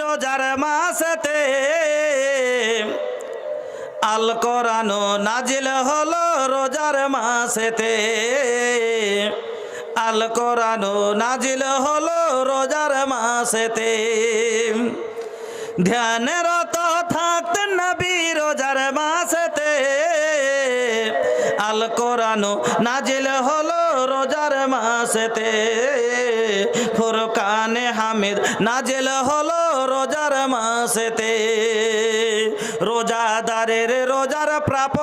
রোজার মাসেতে আল কোরআন নাজিল হলো রোজার মাসেতে। আল কোরআন নাজিল হলো রোজার মাসেতে। ধ্যানরত থাকতেন নবী রোজার মাসেতে আল কোরআন নাজিল হলো রোজার মাসেতে। ফুরকানে হামিদ নাজিল হলো রোজার মাসেতে রোজাদারের রোজার প্রাপ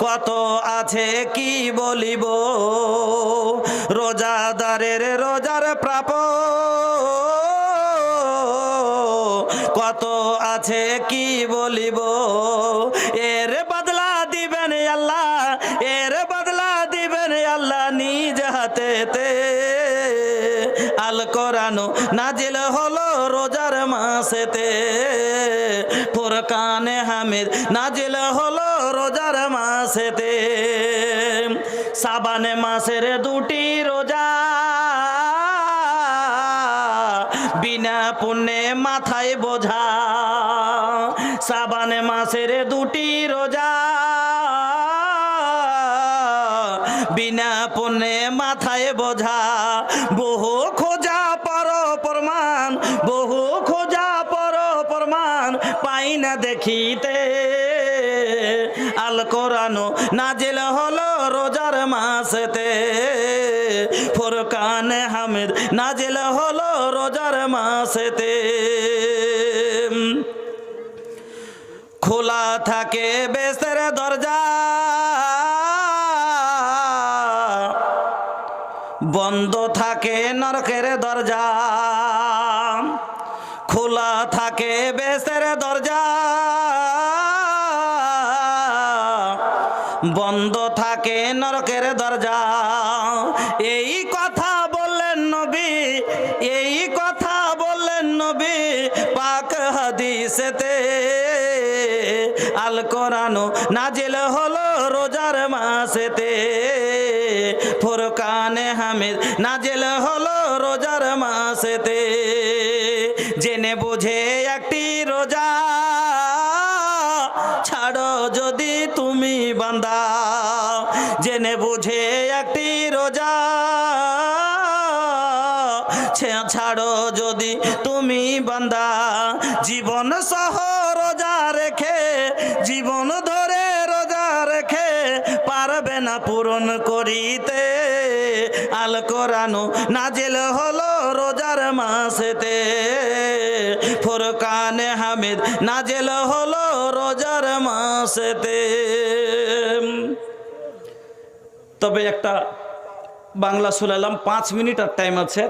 কত আছে কি বলিব? রোজাদারের রোজার প্রাপ কত আছে কি বলিব? এর বদলা দিবেন আল্লাহ, এর বদলা দিবেন আল্লাহ নিজ আল কোরআন নাজিল হলো রোজার মাসেতে। ফুরকানে হামিদ নাজিল হলো রোজার মাসেতে। সাবানে মাসের দুটি রোজা বিনা পুণ্যে মাথায় বোঝা। সাবানে মাসের দুটি রোজা বিনা পুণ্যে মাথায় বোঝা। বহু প্রমাণ। বহু খোঁজা পর প্রমাণ পাই না দেখিতে। আল কোরআন নাজিল হলো রোজার মাসেতে। ফুরকান হামিদ নাজিল হলো রোজার মাসেতে। খোলা থাকে বেসের দরজা। বন্ধ থাকে নরকের দরজা। থাকে বেসের দরজা। বন্ধ থাকে নরকের দরজা। এই কথা বললেন নবী, এই কথা বললেন নবী পাক হাদিসেতে। আল কোরআন নাজিল হলো রোজার মাসেতে। ফুরকানে হামিদ নাজিল হলো রোজার মাসেতে। জেনে বুঝে একটি রোজা ছাড়ো যদি তুমি বান্দা। জেনে বুঝে একটি রোজা ছাড়ো যদি তুমি বান্দা। জীবন সহ রোজা রেখে, জীবন ধরে রোজা রেখে পারবে না পূরণ করিতে। আল কোরআন নাজেল হলো রোজার মাসেতে। ফুরকানে হামিদ নাজেল হলো রোজার মাসেতে। তবে একটা বাংলা শুনালাম, পাঁচ মিনিট আর টাইম আছে।